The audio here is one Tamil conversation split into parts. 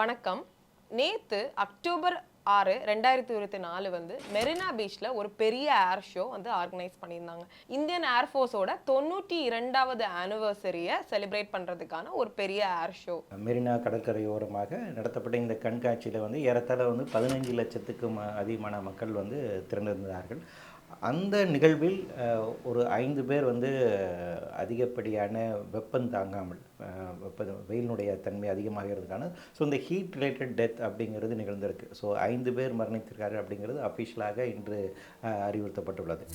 வணக்கம். நேற்று அக்டோபர் ஆறு ரெண்டாயிரத்தி இருபத்தி நாலு வந்து மெரினா பீச்சில் ஒரு பெரிய ஏர் ஷோ வந்து ஆர்கனைஸ் பண்ணியிருந்தாங்க. இந்தியன் ஏர்ஃபோர்ஸோட தொண்ணூற்றி இரண்டாவது ஆனிவர்சரியை செலிப்ரேட் பண்ணுறதுக்கான ஒரு பெரிய ஏர் ஷோ. மெரினா கடற்கரையோரமாக நடத்தப்பட்ட இந்த கண்காட்சியில் வந்து ஏறத்தாழ வந்து பதினஞ்சு லட்சத்துக்கும் அதிகமான மக்கள் வந்து திரண்டிருந்தார்கள். அந்த நிகழ்வில் ஒரு ஐந்து பேர் வந்து அதிகப்படியான வெப்பம் தாங்காமல் வெப்ப வெயிலினுடைய தன்மை அதிகமாகிறதுக்கான ஸோ இந்த ஹீட் ரிலேட்டட் டெத் அப்படிங்கிறது நிகழ்ந்திருக்கு. ஸோ ஐந்து பேர் மரணித்திருக்காரு அப்படிங்கிறது அஃபிஷியலாக இன்று அறிவுறுத்தப்பட்டுள்ளது.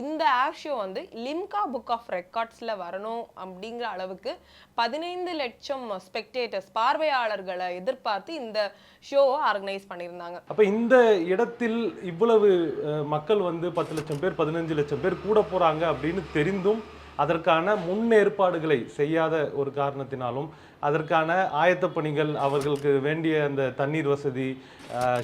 இந்த ஆப் ஷோ வந்து லிம்கா புக் ஆஃப் ரெக்கார்ட்ஸில் வரணும் அப்படிங்கிற அளவுக்கு பதினைந்து லட்சம் ஸ்பெக்டேட்டர்ஸ் பார்வையாளர்களை எதிர்பார்த்து இந்த ஷோவை ஆர்கனைஸ் பண்ணியிருந்தாங்க. அப்போ இந்த இடத்தில் இவ்வளவு மக்கள் வந்து பத்து லட்சம் பேர் பதினஞ்சு லட்சம் பேர் கூட போகிறாங்க அப்படின்னு தெரிந்தும் அதற்கான முன்னேற்பாடுகளை செய்யாத ஒரு காரணத்தினாலும் அதற்கான ஆயத்த பணிகள் அவர்களுக்கு வேண்டிய அந்த தண்ணீர் வசதி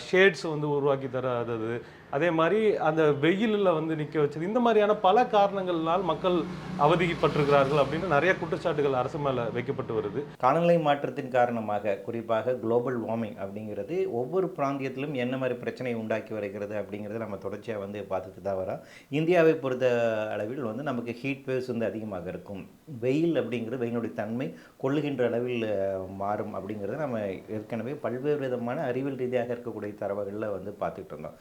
ஷேட்ஸ் வந்து உருவாக்கி தராதது அதே மாதிரி அந்த வெயிலில் வந்து நிற்க வச்சது. இந்த மாதிரியான பல காரணங்களால் மக்கள் அவதிப்பட்டிருக்கிறார்கள் அப்படின்னு நிறைய குற்றச்சாட்டுகள் அரசு மேலே வைக்கப்பட்டு வருது. காலநிலை மாற்றத்தின் காரணமாக குறிப்பாக குளோபல் வார்மிங் அப்படிங்கிறது ஒவ்வொரு பிராந்தியத்திலும் என்ன மாதிரி பிரச்சனையை உண்டாக்கி வருகிறது அப்படிங்கிறத நம்ம தொடர்ச்சியாக வந்து பார்த்துட்டு தான் வரோம். இந்தியாவை பொறுத்த அளவில் வந்து நமக்கு ஹீட் வேவ்ஸ் வந்து அதிகமாக இருக்கும். வெயில் அப்படிங்கிறது வெயிலுடைய தன்மை கொள்ளுகின்ற அளவில் மாறும் அப்படிங்கிறத நம்ம ஏற்கனவே பல்வேறு விதமான அறிவியல் ரீதியாக இருக்கக்கூடிய தரவுகளில் வந்து பார்த்துட்டு இருந்தோம்.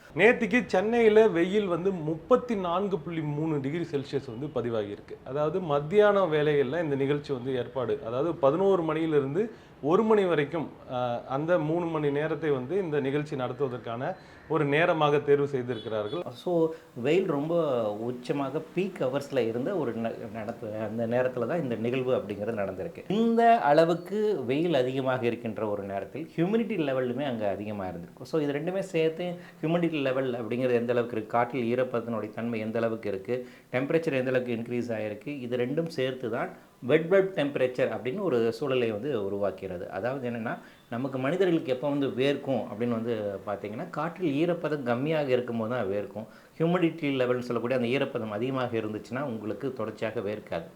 நேத்திக்கு சென்னையில் வெயில் வந்து முப்பத்தி நான்கு புள்ளி மூணு டிகிரி செல்சியஸ் வந்து பதிவாகியிருக்கு. அதாவது மத்தியான வேலைகளில் இந்த நிகழ்ச்சி வந்து ஏற்பாடு அதாவது பதினோரு மணியிலிருந்து ஒரு மணி வரைக்கும் ஆஹ், அந்த மூணு மணி நேரத்தை வந்து இந்த நிகழ்ச்சி நடத்துவதற்கான ஒரு நேரமாக தேர்வு செய்திருக்கிறார்கள். ஸோ வெயில் ரொம்ப உச்சமாக பீக் ஹவர்ஸில் இருந்த ஒரு ந- நடத்து அந்த நேரத்தில் தான் இந்த நிகழ்வு அப்படிங்கிறது நடந்திருக்கு. இந்த அளவுக்கு வெயில் அதிகமாக இருக்கின்ற ஒரு நேரத்தில் ஹியூமிடிட்டி லெவலுமே அங்கே அதிகமாக இருந்திருக்கும் ஸோ இது ரெண்டுமே சேர்த்து ஹியூமிடிட்டி லெவல் அப்படிங்கிறது எந்த அளவுக்கு இருக்குது காற்றில் ஈரப்பதனுடைய தன்மை எந்த அளவுக்கு இருக்குது டெம்பரேச்சர் எந்த அளவுக்கு இன்க்ரீஸ் ஆகிருக்கு இது ரெண்டும் சேர்த்து தான் வெட் பல்ப் டெம்பரேச்சர் அப்படின்னு ஒரு சூழலை வந்து உருவாக்கிறது. அதாவது என்னென்னா நமக்கு மனிதர்களுக்கு எப்போ வந்து வேர்க்கும் அப்படின்னு வந்து பார்த்தீங்கன்னா காற்றில் ஈரப்பதம் கம்மியாக இருக்கும்போது தான் வேர்க்கும். ஹியூமிடிட்டி லெவல்னு சொல்லக்கூடிய அந்த ஈரப்பதம் அதிகமாக இருந்துச்சுன்னா உங்களுக்கு தொடர்ச்சியாக வேர்க்காது.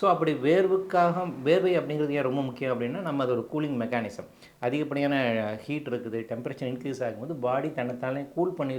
ஸோ அப்படி வேர்வுக்காக வேர்வை அப்படிங்கிறது ஏன் ரொம்ப முக்கியம் அப்படின்னா நம்ம அது ஒரு கூலிங் மெக்கானிசம் அதிகப்படியான ஹீட் இருக்குது டெம்பரேச்சர் இன்க்ரீஸ் ஆகும்போது பாடி தன்னைத்தானே கூல் பண்ணி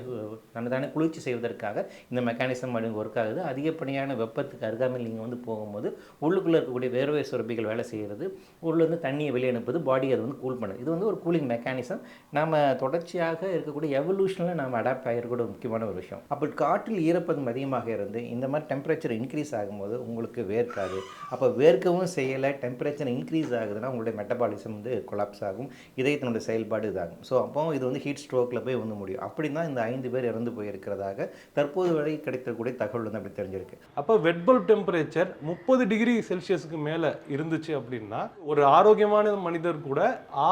தன்னைத்தானே குளிர்ச்சி செய்வதற்காக இந்த மெக்கானிசம் அப்படி ஒர்க் ஆகுது. அதிகப்படியான வெப்பத்துக்கு அருகாமையில் நீங்கள் வந்து போகும்போது உள்ளுக்குள்ளே இருக்கக்கூடிய வேர்வை சுரப்பிகள் வேலை செய்கிறது. உள்ளேருந்து தண்ணியை வெளியே அனுப்புது பாடி அது வந்து கூல் பண்ணுது. இது வந்து ஒரு கூலிங் மெக்கானிசம் நம்ம தொடர்ச்சியாக இருக்கக்கூடிய எவல்யூஷனில் நம்ம அடாப்ட் ஆகிருக்கக்கூடிய முக்கியமான ஒரு விஷயம். அப்போ காற்றில் ஈரப்பதம் அதிகமாக இருந்து இந்த மாதிரி டெம்பரேச்சர் இன்க்ரீஸ் ஆகும்போது உங்களுக்கு வேர்க்காது. அப்போ வேர்க்கவும் செய்யலை டெம்பரேச்சர் இன்க்ரீஸ் ஆகுதுன்னா உங்களுடைய மெட்டபாலிசம் வந்து கொலாப்ஸ் ஆகும். இதயத்தினுடைய செயல்பாடு இதாகும். ஸோ அப்போ இது வந்து ஹீட் ஸ்ட்ரோக்கில் போய் வந்து முடியும். அப்படி தான் இந்த ஐந்து பேர் இறந்து போயிருக்கிறதாக தற்போது வரை கிடைக்கக்கூடிய தகவல் வந்து அப்படி தெரிஞ்சிருக்கு. அப்போ வெட் டெம்பரேச்சர் முப்பது டிகிரி செல்சியஸுக்கு மேலே இருந்துச்சு அப்படின்னா ஒரு ஆரோக்கியமான மனிதர் கூட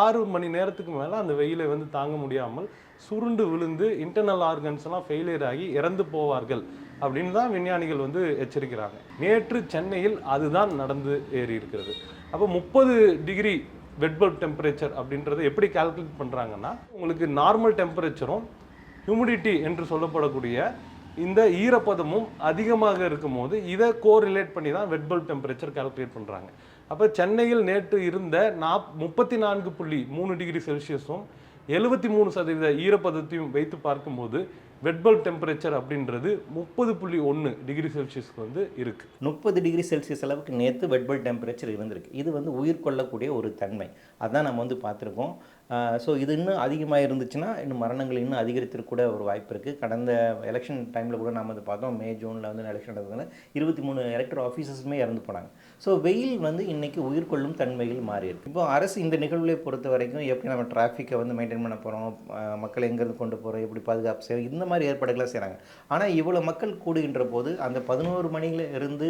ஆறு மணி நேரத்துக்கு மேலே அந்த வெயிலை வந்து தாங்க முடியாமல் சுருண்டு விழுந்து இன்டர்னல் ஆர்கன்ஸ் எல்லாம் ஃபெயிலியர் ஆகி இறந்து போவார்கள். அப்படின்னு தான் விஞ்ஞானிகள் வந்து எச்சரிக்கிறாங்க. நேற்று சென்னையில் அதுதான் நடந்து ஏறி இருக்கிறது. அப்போ முப்பது டிகிரி வெட்பல்ப் டெம்பரேச்சர் அப்படின்றத எப்படி கால்குலேட் பண்ணுறாங்கன்னா உங்களுக்கு நார்மல் டெம்பரேச்சரும் ஹியூமிடிட்டி என்று சொல்லப்படக்கூடிய இந்த ஈரப்பதமும் அதிகமாக இருக்கும்போது இதை கோரிலேட் பண்ணி தான் வெட்பல்ப் டெம்பரேச்சர் கால்குலேட் பண்ணுறாங்க அப்போ சென்னையில் நேற்று இருந்த நாப் முப்பத்தி நான்கு புள்ளி மூணு டிகிரி செல்சியஸும் எழுபத்தி மூணு சதவீத ஈரப்பதத்தையும் வைத்து பார்க்கும்போது வெட் டெம்பரேச்சர் அப்படின்றது முப்பது புள்ளி ஒன்று டிகிரி செல்சியஸ்க்கு வந்து இருக்குது முப்பது டிகிரி செல்சியஸ் அளவுக்கு நேற்று வெட்பல் டெம்பரேச்சர் இருந்திருக்கு. இது வந்து உயிர் கொள்ளக்கூடிய ஒரு தன்மை. அதான் நம்ம வந்து பார்த்துருக்கோம். ஸோ இது இன்னும் அதிகமாக இருந்துச்சுன்னா இன்னும் மரணங்கள் இன்னும் அதிகரித்திருக்க கூட ஒரு வாய்ப்பு இருக்குது கடந்த எலெக்ஷன் டைமில் கூட நம்ம வந்து பார்த்தோம். மே ஜூனில் வந்து எலெக்ஷன் நடந்ததுனால இருபத்தி மூணு எலெக்டர் ஆஃபீஸர்ஸுமே இறந்து போனாங்க. ஸோ வெயில் வந்து இன்றைக்கி உயிர் கொள்ளும் தன்மையில் மாறி இருக்கு. இப்போ அரசு இந்த நிகழ்வுகளை பொறுத்த வரைக்கும் எப்படி நம்ம டிராஃபிக்கை வந்து மெயின்டைன் பண்ண போகிறோம் மக்களை எங்கேருந்து கொண்டு போகிறோம் எப்படி பாதுகாப்பு செய்யணும் இந்த மாதிரி ஏற்பாடுகளை செய்கிறாங்க ஆனால் இவ்வளோ மக்கள் கூடுகின்ற போது அந்த பதினோரு மணியில் இருந்து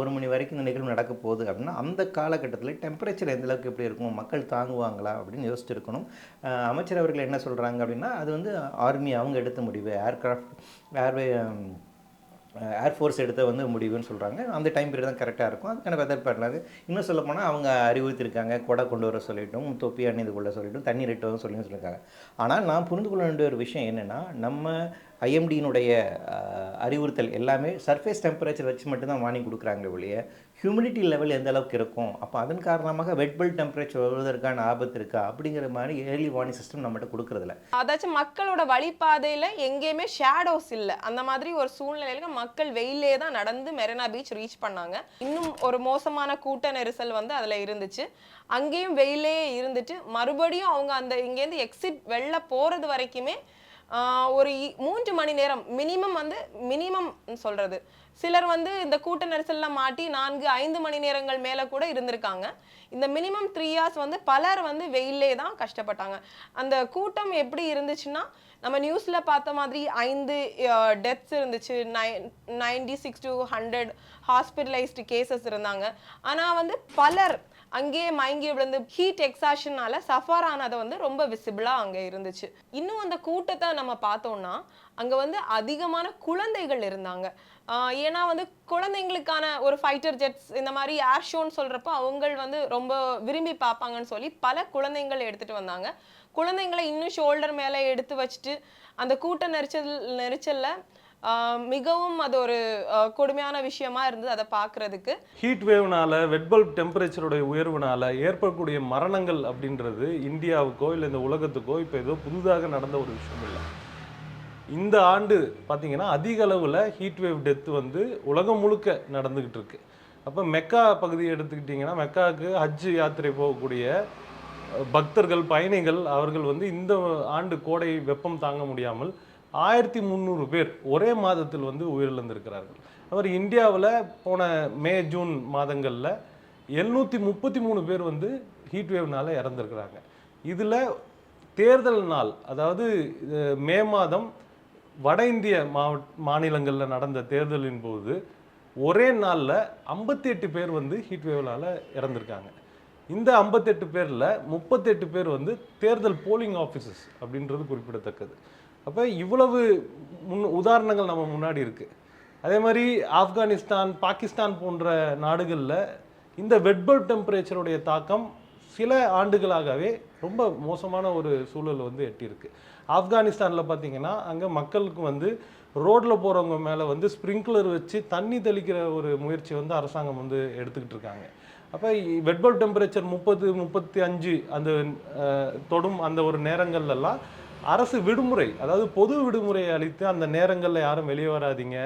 ஒரு மணி வரைக்கும் இந்த நிகழ்வு நடக்க போகுது அப்படின்னா அந்த காலகட்டத்தில் டெம்பரேச்சர் எந்த அளவுக்கு எப்படி இருக்கும்? மக்கள் தாங்குவாங்களா? அப்படின்னு யோசிச்சு அஹ் அமைச்சர் அவர்கள் என்ன சொல்கிறாங்க அப்படின்னா அது வந்து ஆர்மி அவங்க எடுத்த முடிவு. ஏர்க்ராஃப்ட் ஏர்வே ஏர்ஃபோர்ஸ் எடுத்த வந்து முடிவுன்னு சொல்கிறாங்க அந்த டைம் பீரியட் தான் கரெக்டாக இருக்கும். அதுக்கான வெதர் பேட்டர்னாக இன்னும் சொல்ல போனால் அவங்க அறிவுறுத்திருக்காங்க. கொடை கொண்டு வர சொல்லிட்டும் தொப்பி அணிந்து கொள்ள சொல்லிட்டும் தண்ணீர் இட்டு சொல்லி சொல்லியிருக்காங்க. ஆனால் நான் புரிந்து கொள்ள வேண்டிய ஒரு விஷயம் என்னென்னா நம்ம ஐஎம்டியினுடைய அறிவுறுத்தல் எல்லாமே சர்ஃபேஸ் டெம்பரேச்சர் வச்சு மட்டும்தான் வாங்கி கொடுக்குறாங்களே ஒழிய ஹியூமிடிட்டி லெவல் எந்த அளவுக்கு இருக்கும்? அப்போ அதன் காரணமாக வெட்பல் டெம்பரேச்சர் வருவதற்கான ஆபத்து இருக்கா? அப்படிங்கிற மாதிரி ஏர்லி வார்னிங் சிஸ்டம் நம்மகிட்ட கொடுக்குறதில்ல. அதாச்சும் மக்களோட வழிபாதையில் எங்கேயுமே ஷேடோஸ் இல்லை. அந்த மாதிரி ஒரு சூழ்நிலையில மக்கள் வெயிலே தான் நடந்து மெரினா பீச் ரீச் பண்ணாங்க. இன்னும் ஒரு மோசமான கூட்ட நெரிசல் வந்து அதில் இருந்துச்சு. அங்கேயும் வெயிலே இருந்துட்டு மறுபடியும் அவங்க அந்த இங்கேருந்து எக்ஸிட் வெளில போகிறது வரைக்குமே ஒரு மூன்று மணி நேரம் மினிமம் வந்து மினிமம் சொல்கிறது சிலர் வந்து இந்த கூட்ட நெரிசலில் மாட்டி நான்கு ஐந்து மணி நேரங்கள் மேலே கூட இருந்திருக்காங்க. இந்த மினிமம் த்ரீ ஹார்ஸ் வந்து பலர் வந்து வெயிலே தான் கஷ்டப்பட்டாங்க. அந்த கூட்டம் எப்படி இருந்துச்சுன்னா நம்ம நியூஸில் பார்த்த மாதிரி ஐந்து டெத்ஸ் இருந்துச்சு. Nine ninety six to hundred hospitalised cases இருந்தாங்க. ஆனால் வந்து பலர் அங்கேயே மயங்கி விழுந்து ஹீட் எக்ஸாஷனால சஃபர் ஆனது வந்து ரொம்ப விசிபிளாக அங்கே இருந்துச்சு. இன்னும் அந்த கூட்டத்தை நம்ம பார்த்தோம்னா அங்கே வந்து அதிகமான குழந்தைகள் இருந்தாங்க. ஏன்னா வந்து குழந்தைங்களுக்கான ஒரு ஃபைட்டர் ஜெட்ஸ் இந்த மாதிரி ஏர் ஷோன்னு சொல்கிறப்போ அவங்கள் வந்து ரொம்ப விரும்பி பார்ப்பாங்கன்னு சொல்லி பல குழந்தைங்களை எடுத்துகிட்டு வந்தாங்க. குழந்தைங்களை இன்னும் ஷோல்டர் மேலே எடுத்து வச்சுட்டு அந்த கூட்ட நெரிச்சல் நெரிச்சலில் மிகவும் அது ஒரு கொடுமையான விஷயமா இருந்தது அதை பார்க்கறதுக்கு. ஹீட் வேவ்னால வெட்பல்ப் டெம்பரேச்சருடைய உயர்வுனால ஏற்படக்கூடிய மரணங்கள் அப்படின்றது இந்தியாவுக்கோ இல்லை இந்த உலகத்துக்கோ இப்போ ஏதோ புதுதாக நடந்த ஒரு விஷயம் இல்லை. இந்த ஆண்டு பார்த்தீங்கன்னா அதிக அளவில் ஹீட் வேவ் டெத் வந்து உலகம் முழுக்க நடந்துக்கிட்டு இருக்கு. அப்போ மெக்கா பகுதியை எடுத்துக்கிட்டிங்கன்னா மெக்காவுக்கு ஹஜ் யாத்திரை போகக்கூடிய பக்தர்கள் பயணிகள் அவர்கள் வந்து இந்த ஆண்டு கோடை வெப்பம் தாங்க முடியாமல் ஆயிரத்தி முந்நூறு பேர் ஒரே மாதத்தில் வந்து உயிரிழந்திருக்கிறார்கள். அவர் இந்தியாவில் போன மே ஜூன் மாதங்களில் எழுநூற்றி முப்பத்தி மூணு பேர் வந்து ஹீட் வேவ்னால இறந்துருக்கிறாங்க. இதில் தேர்தல் நாள் அதாவது மே மாதம் வட இந்திய மாவட் மாநிலங்களில் நடந்த தேர்தலின் போது ஒரே நாளில் ஐம்பத்தி எட்டு பேர் வந்து ஹீட் வேவ்னால் இறந்துருக்காங்க. இந்த ஐம்பத்தெட்டு பேரில் முப்பத்தெட்டு பேர் வந்து தேர்தல் போலிங் ஆஃபீஸர்ஸ் அப்படின்றது குறிப்பிடத்தக்கது. அப்போ இவ்வளவு முன் உதாரணங்கள் நம்ம முன்னாடி இருக்குது அதே மாதிரி ஆப்கானிஸ்தான் பாகிஸ்தான் போன்ற நாடுகளில் இந்த வெட்பல் டெம்பரேச்சருடைய தாக்கம் சில ஆண்டுகளாகவே ரொம்ப மோசமான ஒரு சூழல் வந்து எட்டியிருக்கு. ஆப்கானிஸ்தானில் பார்த்தீங்கன்னா அங்கே மக்களுக்கு வந்து ரோட்டில் போகிறவங்க மேலே வந்து ஸ்ப்ரிங்க்லர் வச்சு தண்ணி தெளிக்கிற ஒரு முயற்சி வந்து அரசாங்கம் வந்து எடுத்துக்கிட்டு இருக்காங்க. அப்போ வெட்பல் டெம்பரேச்சர் முப்பது முப்பத்தி அஞ்சு அந்த தொடும் அந்த ஒரு நேரங்கள்லாம் அரசு விடுமுறை அதாவது பொது விடுமுறை அளித்து அந்த நேரங்களில் யாரும் வெளியே வராதீங்க.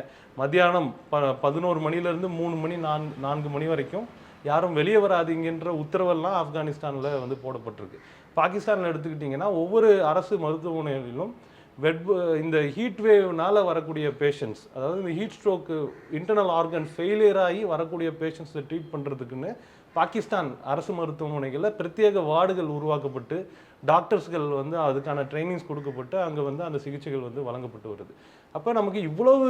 மத்தியானம் ப பதினோரு மணிலேருந்து மூணு மணி நான் நான்கு மணி வரைக்கும் யாரும் வெளியே வராதீங்கன்ற உத்தரவெல்லாம் ஆப்கானிஸ்தானில் வந்து போடப்பட்டிருக்கு. பாகிஸ்தானில் எடுத்துக்கிட்டிங்கன்னா ஒவ்வொரு அரசு மருத்துவமனைகளிலும் வெட் இந்த ஹீட் வேவ்னால் வரக்கூடிய பேஷண்ட்ஸ் அதாவது இந்த heat stroke internal organ failure ஆகி வரக்கூடிய பேஷண்ட்ஸை ட்ரீட் பண்ணுறதுக்குன்னு பாகிஸ்தான் அரசு மருத்துவமனைகளில் பிரத்யேக வார்டுகள் உருவாக்கப்பட்டு டாக்டர்ஸ்கள் வந்து அதுக்கான ட்ரைனிங்ஸ் கொடுக்கப்பட்டு அங்கே வந்து அந்த சிகிச்சைகள் வந்து வழங்கப்பட்டு வருது. அப்போ நமக்கு இவ்வளவு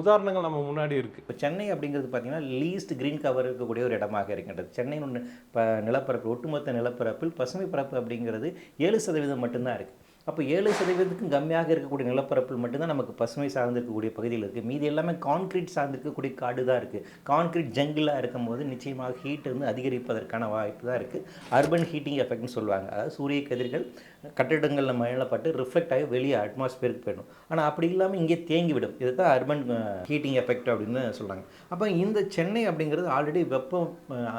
உதாரணங்கள் நம்ம முன்னாடி இருக்குது இப்போ சென்னை அப்படிங்கிறது பார்த்திங்கன்னா லீஸ்ட் க்ரீன் கவர் இருக்கக்கூடிய ஒரு இடமாக இருக்கின்றது. சென்னை ஒன்று இப்போ நிலப்பரப்பு ஒட்டுமொத்த நிலப்பரப்பில் பசுமை பரப்பு அப்படிங்கிறது ஏழு சதவீதம் மட்டும்தான் இருக்குது அப்போ ஏழு சதவீதத்துக்கும் கம்மியாக இருக்கக்கூடிய நிலப்பரப்பில் மட்டும்தான் நமக்கு பசுமை சார்ந்திருக்கக்கூடிய பகுதியில் இருக்குது மீதி எல்லாமே கான்கிரீட் சார்ந்திருக்கக்கூடிய காடு தான் இருக்குது கான்கிரீட் ஜங்கிளாக இருக்கும்போது நிச்சயமாக ஹீட் வந்து அதிகரிப்பதற்கான வாய்ப்பு தான் இருக்குது அர்பன் ஹீட்டிங் எஃபெக்ட்னு சொல்லுவாங்க. அதாவது சூரிய கதிர்கள் கட்டிடங்களில் மயிலப்பட்டு ரிஃப்ளெக்ட் ஆகி வெளியே அட்மாஸ்பியருக்கு போயிடும். ஆனால் அப்படி இல்லாமல் இங்கே தேங்கிவிடும். இதுதான் அர்பன் ஹீட்டிங் எஃபெக்ட் அப்படின்னு சொல்கிறாங்க அப்போ இந்த சென்னை அப்படிங்கிறது ஆல்ரெடி வெப்பம்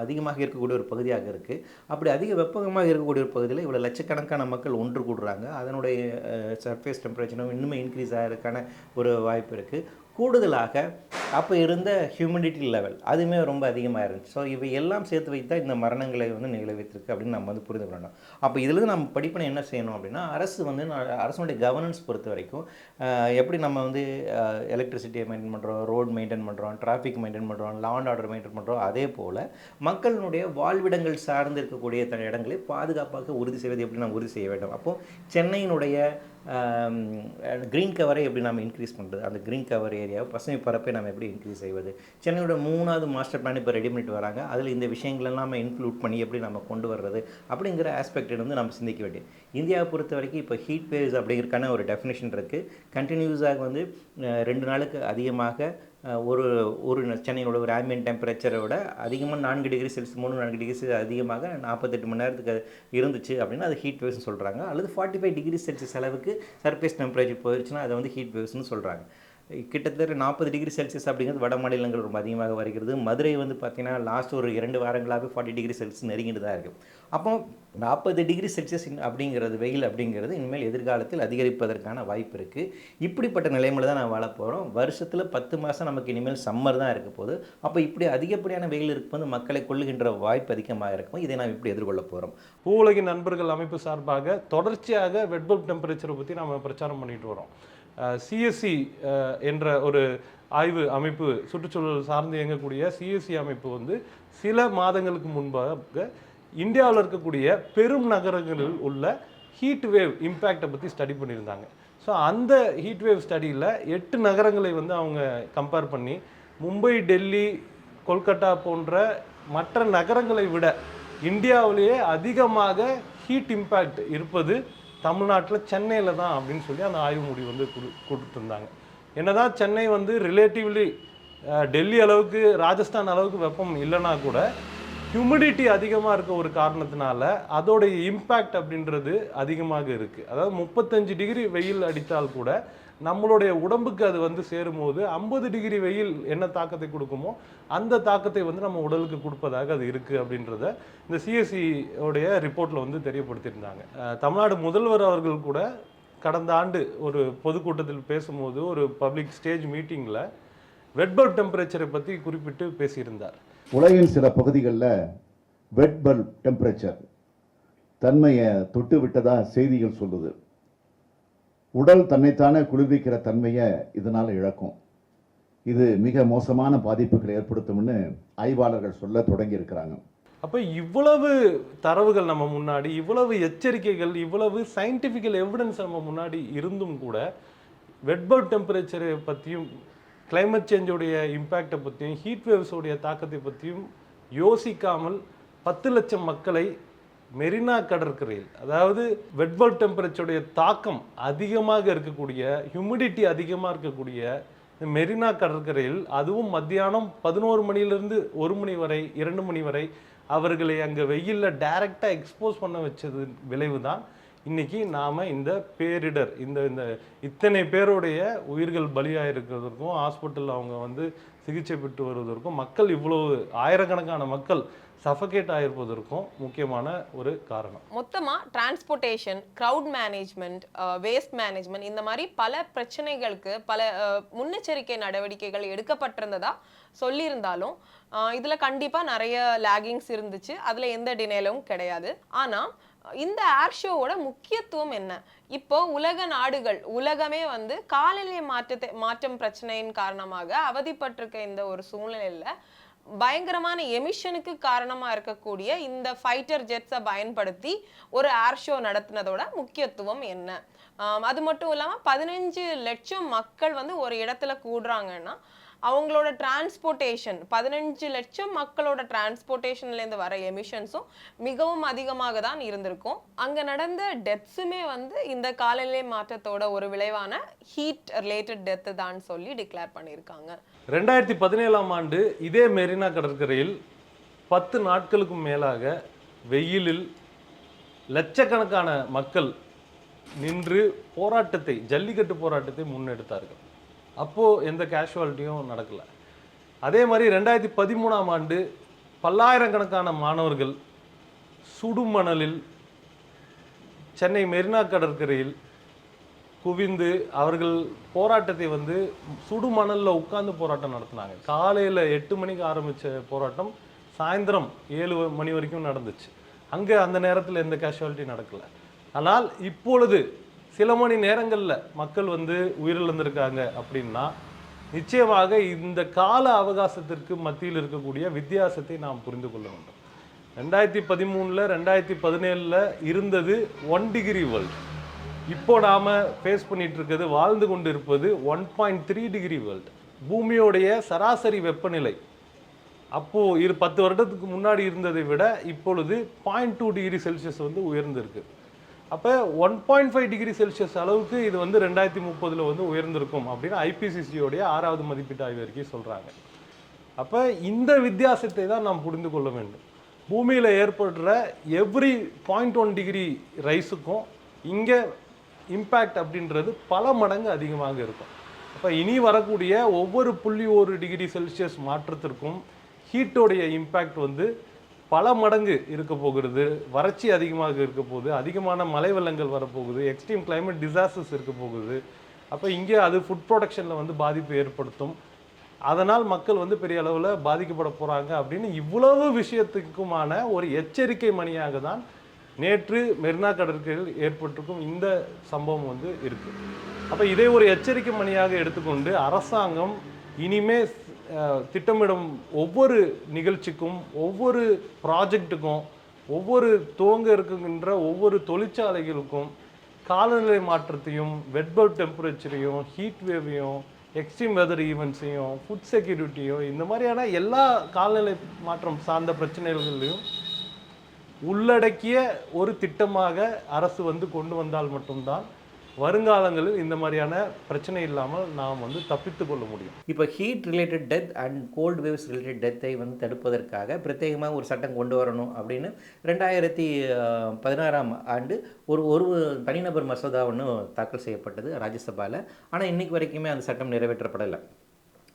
அதிகமாக இருக்கக்கூடிய ஒரு பகுதியாக இருக்குது அப்படி அதிக வெப்பமாக இருக்கக்கூடிய ஒரு பகுதியில் இவ்வளோ லட்சக்கணக்கான மக்கள் ஒன்று கூடுறாங்க. அதனுடைய சர்ஃபேஸ் டெம்பரேச்சரும் இன்னுமே இன்க்ரீஸ் ஆகிறதுக்கான ஒரு வாய்ப்பு இருக்குது கூடுதலாக அப்போ இருந்த ஹியூமிடிட்டி லெவல் அதுவுமே ரொம்ப அதிகமாக இருந்துச்சு. ஸோ இவை எல்லாம் சேர்த்து வைத்தா இந்த மரணங்களை வந்து நிகழ்வித்திருக்கு அப்படின்னு நம்ம வந்து புரிந்து கொள்ளணும். அப்போ இதில் நம்ம படிப்பினை என்ன செய்யணும் அப்படின்னா அரசு வந்து நான் அரசனுடைய கவர்னன்ஸ் பொறுத்த வரைக்கும் எப்படி நம்ம வந்து எலக்ட்ரிசிட்டியை மெயின்டைன் பண்ணுறோம் ரோட் மெயின்டைன் பண்ணுறோம் டிராஃபிக் மெயின்டைன் பண்ணுறோம் லாண்ட் ஆர்டர் மெயின்டைன் பண்ணுறோம் அதே போல் மக்களினுடைய வாழ்விடங்கள் சார்ந்து இருக்கக்கூடிய இடங்களை பாதுகாப்பாக உறுதி செய்வது எப்படி நம்ம உறுதி செய்ய வேண்டும்? அப்போது சென்னையினுடைய க்ரீன் கவரை எப்படி நம்ம இன்க்ரீஸ் பண்ணுறது அந்த க்ரீன் கவர் ஏரியாவை பசுமை பரப்பை நம்ம எப்படி இன்க்ரீஸ் செய்வது? சென்னையோட மூணாவது மாஸ்டர் பிளான் இப்போ ரெடி பண்ணிட்டு வராங்க. அதில் இந்த விஷயங்களெல்லாம் நம்ம இன்க்ளூட் பண்ணி எப்படி நம்ம கொண்டு வர்றது அப்படிங்கிற ஆஸ்பெக்ட் வந்து நம்ம சிந்திக்க வேண்டியது. இந்தியாவை பொறுத்த வரைக்கும் இப்போ ஹீட் வேவ்ஸ் அப்படிங்கிறதுக்கான ஒரு டெஃபினேஷன் இருக்குது கண்டினியூஸாக வந்து ரெண்டு நாளுக்கு அதிகமாக ஒரு ஒரு ந- சென்னையோட ஒரு ஆம்பியன் டெம்பரேச்சரை விட அதிகமாக நான்கு டிகிரி செல்சியஸ் மூணு நான்கு டிகிரி செல்சியஸ் அதிகமாக நாற்பத்தெட்டு மணி நேரத்துக்கு இருந்துச்சு அப்படின்னா அது ஹீட் வேவ்ஸ்னு சொல்கிறாங்க அல்லது ஃபார்ட்டி ஃபைவ் டிகிரி செல்சியஸ் அளவுக்கு சர்ஃபேஸ் டெம்பரேச்சர் போயிடுச்சுன்னா அதை வந்து ஹீட் வேவ்ஸ்னு சொல்கிறாங்க கிட்டத்தட்ட நாற்பது டிகிரி செல்சியஸ் அப்படிங்கிறது வட மாநிலங்கள் ரொம்ப அதிகமாக வருகிறது. மதுரை வந்து பார்த்திங்கன்னா லாஸ்ட் ஒரு இரண்டு வாரங்களாகவே ஃபார்ட்டி டிகிரி செல்சியஸ் நெருங்கிட்டு தான் இருக்குது அப்போ நாற்பது டிகிரி செல்சியஸ் அப்படிங்கிறது வெயில் அப்படிங்கிறது இனிமேல் எதிர்காலத்தில் அதிகரிப்பதற்கான வாய்ப்பு இருக்குது இப்படிப்பட்ட நிலைமையில் தான் நான் வாழ போகிறோம் வருஷத்தில் பத்து மாதம் நமக்கு இனிமேல் சம்மர் தான் இருக்க போகுது. அப்போ இப்படி அதிகப்படியான வெயில் இருக்கும்போது மக்களை கொள்ளுகின்ற வாய்ப்பு அதிகமாக இருக்கும் இதை நாம் இப்படி எதிர்கொள்ள போகிறோம் பூவுலகின் நண்பர்கள் அமைப்பு சார்பாக தொடர்ச்சியாக வெட்பல்ப் டெம்பரேச்சரை பற்றி நம்ம பிரச்சாரம் பண்ணிட்டு வரோம். சிஎஸ்சி என்ற ஒரு ஆய்வு அமைப்பு சுற்றுச்சூழல் சார்ந்து இயங்கக்கூடிய சிஎஸ்சி அமைப்பு வந்து சில மாதங்களுக்கு முன்பாக இந்தியாவில் இருக்கக்கூடிய பெரும் நகரங்களில் உள்ள ஹீட் வேவ் இம்பேக்டை பற்றி ஸ்டடி பண்ணியிருந்தாங்க. ஸோ அந்த ஹீட் வேவ் ஸ்டடியில் எட்டு நகரங்களை வந்து அவங்க கம்பேர் பண்ணி மும்பை டெல்லி கொல்கட்டா போன்ற மற்ற நகரங்களை விட இந்தியாவிலேயே அதிகமாக ஹீட் இம்பேக்ட் இருப்பது தமிழ்நாட்டில் சென்னையில் தான் அப்படின்னு சொல்லி அந்த ஆய்வு முடிவு வந்து கொடு கொடுத்துருந்தாங்க. என்னதான் சென்னை வந்து ரிலேட்டிவ்லி டெல்லி அளவுக்கு ராஜஸ்தான் அளவுக்கு வெப்பம் இல்லைன்னா கூட ஹியூமிடிட்டி அதிகமாக இருக்க ஒரு காரணத்தினால அதோடைய இம்பேக்ட் அப்படின்றது அதிகமாக இருக்குது அதாவது முப்பத்தஞ்சு டிகிரி வெயில் அடித்தால் கூட நம்மளுடைய உடம்புக்கு அது வந்து சேரும்போது ஐம்பது டிகிரி வெயில் என்ன தாக்கத்தை கொடுக்குமோ அந்த தாக்கத்தை வந்து நம்ம உடலுக்கு கொடுப்பதாக அது இருக்குது அப்படின்றத இந்த சிஎஸ்சி உடைய ரிப்போர்ட்டில் வந்து தெரியப்படுத்தியிருந்தாங்க. தமிழ்நாடு முதல்வர் அவர்கள் கூட கடந்த ஆண்டு ஒரு பொதுக்கூட்டத்தில் பேசும்போது ஒரு பப்ளிக் ஸ்டேஜ் மீட்டிங்கில் வெட்பல்ப் டெம்பரேச்சரை பற்றி குறிப்பிட்டு பேசியிருந்தார். உலகின் சில பகுதிகளில் வெட் டெம்பரேச்சர் தன்மையை தொட்டு விட்டதா செய்திகள் சொல்லுது. உடல் தன்னைத்தானே குளிர்விக்கிற தன்மையை இதனால் இழக்கும். இது மிக மோசமான பாதிப்புகளை ஏற்படுத்தும்னு ஆய்வாளர்கள் சொல்ல தொடங்கி இருக்கிறாங்க அப்போ இவ்வளவு தரவுகள் நம்ம முன்னாடி இவ்வளவு எச்சரிக்கைகள் இவ்வளவு சயின்டிஃபிக்கல் எவிடன்ஸ் நம்ம முன்னாடி இருந்தும் கூட வெட்பர்ட் டெம்பரேச்சரை பற்றியும் கிளைமேட் சேஞ்சோடைய இம்பேக்டை பற்றியும் ஹீட் வேவ்ஸோடைய தாக்கத்தை பற்றியும் யோசிக்காமல் பத்து லட்சம் மக்களை மெரினா கடற்கரையில் அதாவது வெட்பல் டெம்பரேச்சருடைய தாக்கம் அதிகமாக இருக்கக்கூடிய ஹியூமிடிட்டி அதிகமாக இருக்கக்கூடிய மெரினா கடற்கரையில் அதுவும் மத்தியானம் பதினோரு மணியிலிருந்து ஒரு மணி வரை இரண்டு மணி வரை அவர்களை அங்கே வெயிலில் டைரெக்டாக எக்ஸ்போஸ் பண்ண வச்சது விளைவு தான் இன்னைக்கு நாம் இந்த பேரிடர் இந்த இந்த இத்தனை பேருடைய உயிர்கள் பலியாக இருக்கிறதற்கும் ஹாஸ்பிட்டலில் அவங்க வந்து சிகிச்சை பெற்று வருவதற்கும் மக்கள் இவ்வளவு ஆயிரக்கணக்கான மக்கள் சஃபகேட் ஆயிருப்பதற்கும் முக்கியமான ஒரு காரணம். மொத்தமாக transportation crowd management waste management இந்த மாதிரி பல பிரச்சனைகளுக்கு பல uh, முன்னெச்சரிக்கை நடவடிக்கைகள் எடுக்கப்பட்டிருந்ததா சொல்லியிருந்தாலும் uh, இதில் கண்டிப்பாக நிறைய லேகிங்ஸ் இருந்துச்சு. அதில் எந்த டினேலும் கிடையாது. ஆனால் இந்த ஏர் ஷோவோட முக்கியத்துவம் என்ன? இப்போ உலக நாடுகள் உலகமே வந்து காலநிலை மாற்றத்தை மாற்றம் பிரச்சனையின் காரணமாக அவதிப்பட்டிருக்க இந்த ஒரு சூழ்நிலையில் பயங்கரமான எமிஷனுக்கு காரணமாக இருக்கக்கூடிய இந்த ஃபைட்டர் ஜெட்ஸை பயன்படுத்தி ஒரு ஏர் ஷோ நடத்தினதோட முக்கியத்துவம் என்ன? அது மட்டும் இல்லாமல் பதினஞ்சு லட்சம் மக்கள் வந்து ஒரு இடத்துல கூடுறாங்கன்னா அவங்களோட டிரான்ஸ்போர்ட்டேஷன் பதினஞ்சு லட்சம் மக்களோட டிரான்ஸ்போர்ட்டேஷன்லேருந்து வர எமிஷன்ஸும் மிகவும் அதிகமாக தான் இருந்திருக்கும். அங்கே நடந்த டெத்ஸுமே வந்து இந்த காலநிலை மாற்றத்தோட ஒரு விளைவான ஹீட் ரிலேட்டட் டெத்து தான் சொல்லி டிக்ளேர் பண்ணியிருக்காங்க. ரெண்டாயிரத்தி பதினேழாம் ஆண்டு இதே மெரினா கடற்கரையில் பத்து நாட்களுக்கும் மேலாக வெயிலில் லட்சக்கணக்கான மக்கள் நின்று போராட்டத்தை ஜல்லிக்கட்டு போராட்டத்தை முன்னெடுத்தார்கள். அப்போது எந்த கேஷுவாலிட்டியும் நடக்கலை. அதே மாதிரி ரெண்டாயிரத்தி பதிமூணாம் ஆண்டு பல்லாயிரக்கணக்கான மாணவர்கள் சுடுமணலில் சென்னை மெரினா கடற்கரையில் குவிந்து அவர்கள் போராட்டத்தை வந்து சுடுமணலில் உட்கார்ந்து போராட்டம் நடத்தினாங்க. காலையில் எட்டு மணிக்கு ஆரம்பித்த போராட்டம் சாயந்தரம் ஏழு மணி வரைக்கும் நடந்துச்சு. அங்கே அந்த நேரத்தில் எந்த கேஷுவாலிட்டி நடக்கலை. ஆனால் இப்பொழுது சில மணி நேரங்களில் மக்கள் வந்து உயிரிழந்திருக்காங்க அப்படின்னா நிச்சயமாக இந்த கால அவகாசத்திற்கு மத்தியில் இருக்கக்கூடிய வித்தியாசத்தை நாம் புரிந்து கொள்ள வேண்டும். ரெண்டாயிரத்தி பதிமூணில் ரெண்டாயிரத்தி பதினேழில் இருந்தது ஒன் டிகிரி வேர்ல்டு இப்போ நாம் ஃபேஸ் பண்ணிட்டு இருக்கிறது வாழ்ந்து கொண்டு இருப்பது one point three degree world பூமியோடைய சராசரி வெப்பநிலை. அப்போது இரு பத்து வருடத்துக்கு முன்னாடி இருந்ததை விட இப்பொழுது பாயிண்ட் டூ டிகிரி செல்சியஸ் வந்து உயர்ந்திருக்கு. அப்போ one point five degree Celsius அளவுக்கு இது வந்து ரெண்டாயிரத்தி முப்பதில் வந்து உயர்ந்திருக்கும் அப்படின்னு ஐபிசிசியோடைய ஆறாவது மதிப்பீட்டு ஆய்வு அறிக்கை சொல்கிறாங்க அப்போ இந்த வித்தியாசத்தை தான் நாம் புரிந்து கொள்ள வேண்டும். பூமியில் ஏற்படுற எவ்ரி பாயிண்ட் ஒன் டிகிரி ரைஸுக்கும் இங்கே இம்பேக்ட் அப்படின்றது பல மடங்கு அதிகமாக இருக்கும். அப்போ இனி வரக்கூடிய ஒவ்வொரு புள்ளி ஒரு டிகிரி செல்சியஸ் மாற்றத்திற்கும் ஹீட்டோடைய இம்பேக்ட் வந்து பல மடங்கு இருக்க போகிறது வறட்சி அதிகமாக இருக்க போகுது அதிகமான மலை வெள்ளங்கள் வரப்போகுது எக்ஸ்ட்ரீம் கிளைமேட் டிசாஸ்டர்ஸ் இருக்க போகுது. அப்போ இங்கே அது ஃபுட் ப்ரொடக்ஷனில் வந்து பாதிப்பு ஏற்படுத்தும். அதனால் மக்கள் வந்து பெரிய அளவில் பாதிக்கப்பட போகிறாங்க அப்படின்னு இவ்வளவு விஷயத்துக்குமான ஒரு எச்சரிக்கை மணியாக தான் நேற்று மெரினா கடற்கரையில் ஏற்பட்டிருக்கும் இந்த சம்பவம் வந்து இருக்குது அப்போ இதை ஒரு எச்சரிக்கை மணியாக எடுத்துக்கொண்டு அரசாங்கம் இனிமே திட்டமிடும் ஒவ்வொரு நிகழ்ச்சிக்கும் ஒவ்வொரு ப்ராஜெக்ட்டுக்கும் ஒவ்வொரு துவங்க இருக்கின்ற ஒவ்வொரு தொழிற்சாலைகளுக்கும் காலநிலை மாற்றத்தையும் வெட்பல் டெம்பரேச்சரையும் ஹீட் வேவையும் எக்ஸ்ட்ரீம் வெதர் ஈவெண்ட்ஸையும் ஃபுட் செக்யூரிட்டியும் இந்த மாதிரியான எல்லா காலநிலை மாற்றம் சார்ந்த பிரச்சனைகளையும் உள்ளடக்கிய ஒரு திட்டமாக அரசு வந்து கொண்டு வந்தால் மட்டும்தான் வருங்காலங்களில் இந்த மாதிரியான பிரச்சனை இல்லாமல் நாம் வந்து தப்பித்து கொள்ள முடியும். இப்போ heat related death and cold waves related டெத்தை வந்து தடுப்பதற்காக பிரத்யேகமாக ஒரு சட்டம் கொண்டு வரணும் அப்படின்னு ரெண்டாயிரத்தி பதினாறாம் ஆண்டு ஒரு ஒரு தனிநபர் மசோதா ஒன்று தாக்கல் செய்யப்பட்டது ராஜ்யசபாவில் ஆனால் இன்னைக்கு வரைக்குமே அந்த சட்டம் நிறைவேற்றப்படலை.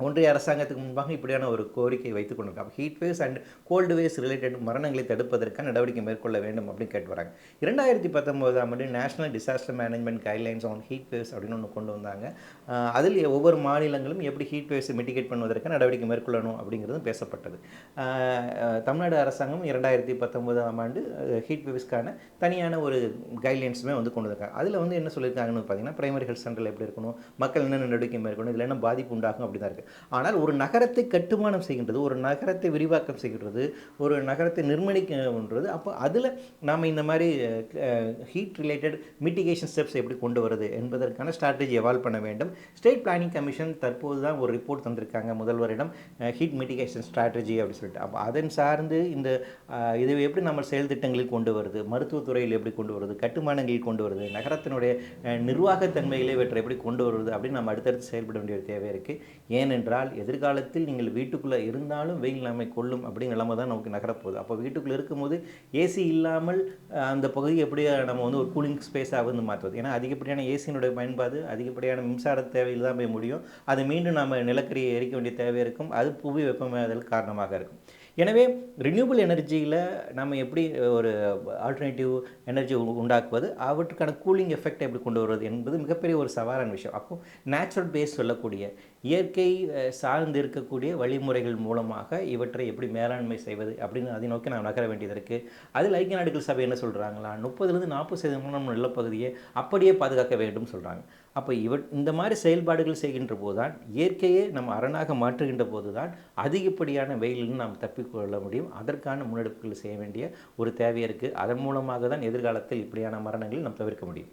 ஒன்றிய அரசாங்கத்துக்கு முன்பாக இப்படியான ஒரு கோரிக்கை வைத்துக் கொண்டிருக்காங்க. Heat waves and cold waves related மரணங்களை தடுப்பதற்கான நடவடிக்கை மேற்கொள்ள வேண்டும் அப்படின்னு கேட்டு வராங்க. இரண்டாயிரத்தி பத்தொம்போதாம் ஆண்டு national disaster management guidelines on heat waves அப்படின்னு ஒன்று கொண்டு வந்தாங்க. அதில் ஒவ்வொரு மாநிலங்களும் எப்படி ஹீட் வேவ்ஸை மிட்டிகேட் பண்ணுவதற்கு நடவடிக்கை மேற்கொள்ளணும் அப்படிங்கிறதும் பேசப்பட்டது. தமிழ்நாடு அரசாங்கம் இரண்டாயிரத்தி பத்தொம்போதாம் ஆண்டு ஹீட் வேவ்ஸ்க்கான தனியான ஒரு கைட்லைன்ஸுமே வந்து கொண்டு வந்திருக்காங்க. அதில் வந்து என்ன சொல்லியிருக்காங்கன்னு பார்த்தீங்கன்னா பிரைமரி ஹெல்த் சென்டரில் எப்படி இருக்கணும் மக்கள் என்ன நடவடிக்கை மேற்கொள்ளணும் இதில் என்ன பாதிப்பு உண்டாகும் அப்படி தான் இருக்குது ஆனால் ஒரு நகரத்தை கட்டுமானம் செய்கின்றது ஒரு நகரத்தை விரிவாக்கம் செய்கின்றது ஒரு நகரத்தை நிர்மணிக்கின்றது அப்போ அதில் நாம் இந்த மாதிரி ஹீட் ரிலேட்டட் மிட்டிகேஷன் ஸ்டெப்ஸ் எப்படி கொண்டு வருது என்பதற்கான ஸ்ட்ராட்டஜி எவால்வ் பண்ண வேண்டும். ஸ்டேட் பிளானிங் கமிஷன் தற்போது தான் ஒரு ரிப்போர்ட் தந்திருக்காங்க முதல்வரிடம் ஹீட் மிட்டிகேஷன் ஸ்ட்ராட்டஜி அப்படின்னு சொல்லிட்டு. அப்போ அதன் சார்ந்து இந்த இதை எப்படி நம்ம செயல் திட்டங்களில் கொண்டு வருது மருத்துவத்துறையில் எப்படி கொண்டு வருது கட்டுமானங்களில் கொண்டு வருது நகரத்தினுடைய அஹ், இவற்றை எப்படி கொண்டு வருவது அப்படின்னு நம்ம அடுத்தடுத்து செயல்பட வேண்டிய தேவை இருக்குது ஏன் ஏனென்றால் எதிர்காலத்தில் நீங்கள் வீட்டுக்குள்ளே இருந்தாலும் வெயில் நம்மை கொள்ளும் அப்படிங்கிற நிலைமை தான் நமக்கு நகரப்போகுது. அப்போ வீட்டுக்குள்ளே இருக்கும்போது ஏசி இல்லாமல் அந்த பகுதி எப்படி நம்ம வந்து ஒரு கூலிங் ஸ்பேஸாக வந்து மாற்றுவது? ஏன்னா அதிகப்படியான ஏசியினுடைய பயன்பாடு அதிகப்படியான மின்சார தேவையில் தான் போய் முடியும். அது மீண்டும் நம்ம நிலக்கரியை எரிக்க வேண்டிய தேவை இருக்கும். அது புவி வெப்பமயதலுக்கு காரணமாக இருக்கும். எனவே ரினியூபிள் எனர்ஜியில் நம்ம எப்படி ஒரு ஆல்டர்னேட்டிவ் எனர்ஜி உண்டாக்குவது அவற்றுக்கான கூலிங் எஃபெக்ட் எப்படி கொண்டு வருவது என்பது மிகப்பெரிய ஒரு சவாலான விஷயம். அப்போ நேச்சுரல் பேஸ் சொல்லக்கூடிய இயற்கை சார்ந்து இருக்கக்கூடிய வழிமுறைகள் மூலமாக இவற்றை எப்படி மேலாண்மை செய்வது அப்படின்னு அதை நோக்கி நாம் நகர வேண்டியது இருக்குது அதில் ஐக்கிய நாடுகள் சபை என்ன சொல்கிறாங்களா முப்பதுலேருந்து நாற்பது சதவீதம் நம்ம நிலப்பகுதியை அப்படியே பாதுகாக்க வேண்டும் சொல்கிறாங்க அப்போ இவ இந்த மாதிரி செயல்பாடுகள் செய்கின்ற போது தான் இயற்கையை நம்ம அரணாக மாற்றுகின்ற போது தான் அதிகப்படியான வெயிலிருந்து நாம் தப்பிக்கொள்ள முடியும். அதற்கான முன்னெடுப்புகள் செய்ய வேண்டிய ஒரு தேவை இருக்குது அதன் மூலமாக தான் எதிர்காலத்தில் இப்படியான மரணங்களை நாம் தவிர்க்க முடியும்.